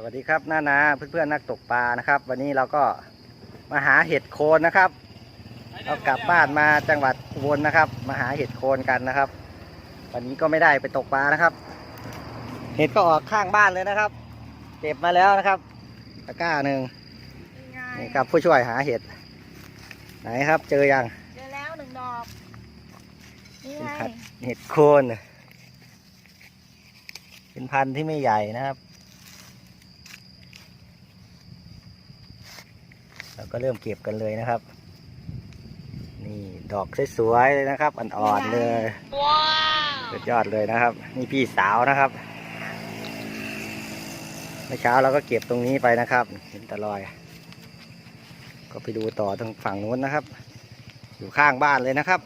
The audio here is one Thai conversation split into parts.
สวัสดีครับน้านาเพื่อนๆนักตกปลานะครับ วันนี้เราก็มาหาเห็ดโคนนะครับ เรากลับบ้านมาจังหวัดอุบลนะครับ มาหาเห็ดโคนกันนะครับ วันนี้ก็ไม่ได้ไปตกปลานะครับ เห็ดก็ออกข้างบ้านเลยนะครับเก็บมาแล้วนะครับตะกร้าหนึ่งนี่ครับผู้ช่วยหาเห็ด ไหนครับเจอยังเจอแล้วหนึ่งดอกนี่ไงครับเห็ดโคนเป็นพันธุ์ที่ไม่ใหญ่นะครับ เราก็เริ่มเก็บกันเลยนะครับ นี่ดอกสวยๆเลยนะครับอ่อนๆเลยว้าวสุดยอดเลยนะครับ นี่พี่สาวนะครับเมื่อเช้าเราก็เก็บตรงนี้ไปนะครับ เห็นตะลอย ก็ไปดูต่อทางฝั่งนู้นนะครับ อยู่ข้างบ้านเลยนะครับ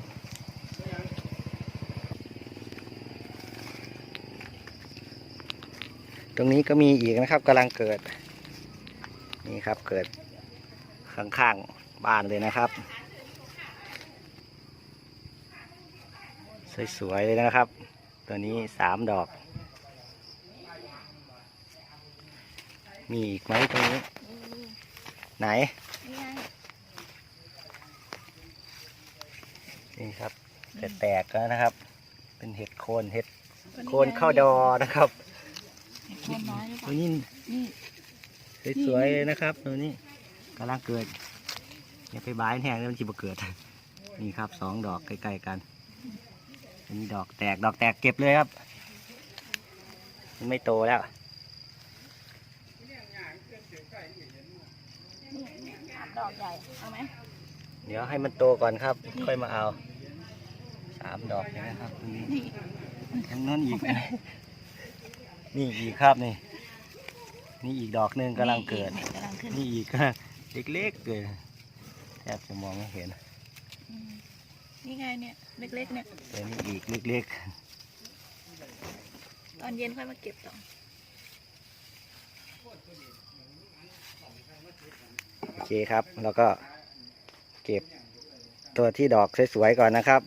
ตรงนี้ก็มีอีกนะครับกำลังเกิด นี่ครับเกิด ข้างๆบ้านเลยนะครับ สวยๆเลยนะครับ ตัวนี้สามดอก มีอีกไหมตรงนี้นี่ไหนนี่ไงนี่ครับจะแตกแล้วนะครับ เป็นเห็ดโคนเห็ดตัวโคนเข้าดอนะครับเห็ดโคนน้อยหรือเปตัล่าวนี้นี่สวยๆเลยนะครับตัวนี้กำลังเกิดอย่าไปบายแห้งแล้วมันจิบเกิด นี่ครับสองดอกใกล้ๆกันอันนี้ดอกแตกดอกแตกเก็บเลยครับ มันไม่โตแล้วนี่อัดดอกใหญ่เอาไหมเดี๋ยวให้มันโตก่อนครับ ค่อยมาเอาสามดอกเลยนะครับตรงนี้นี่ทางนั้นอีกนี่อีกครับนี่ นี่อีกดอกหนึ่งกำลังเกิด นี่กำลังขึ้นนี่อีก เล็กๆเลยแทบจะมองไม่เห็นอืมนี่ไงเนี่ย เล็กๆเนี่ยแต่นี่อีกเล็กตอนเย็นค่อยมาเก็บต่อๆโอเคครับ แล้วก็เก็บตัวที่ดอกสวยๆก่อนนะครับ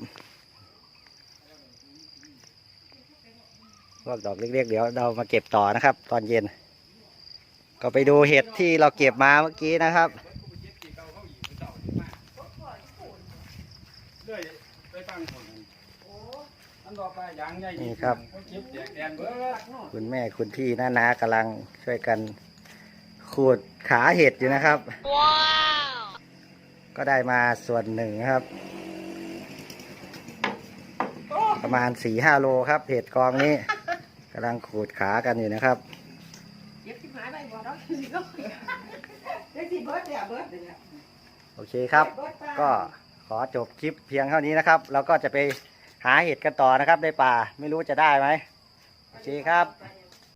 พวกดอกเล็กๆเดี๋ยวเรามาเก็บต่อนะครับ ตอนเย็น ก็ไปดูเห็ดที่เราเก็บมาเมื่อกี้นะครับนี่ครับคุณแม่คุณพี่น้านากำลังช่วยกันขูดขาเห็ดอยู่นะครับ ก็ได้มาส่วนหนึ่งนะครับ ประมาณสี่ห้าโลครับ เห็ดกองนี้กำลังขูดขากันอยู่นะครับ ไปบ่เนาะคือก็ได้สิเบิร์ดเดี๋ยวเบิร์ดเนี่ยโอเคครับ เดป้าก็ขอจบคลิปเพียงเท่านี้นะครับ เราก็จะไปหาเห็ดกันต่อนะครับในป่าไม่รู้จะได้ไหม โอเคครับ ไป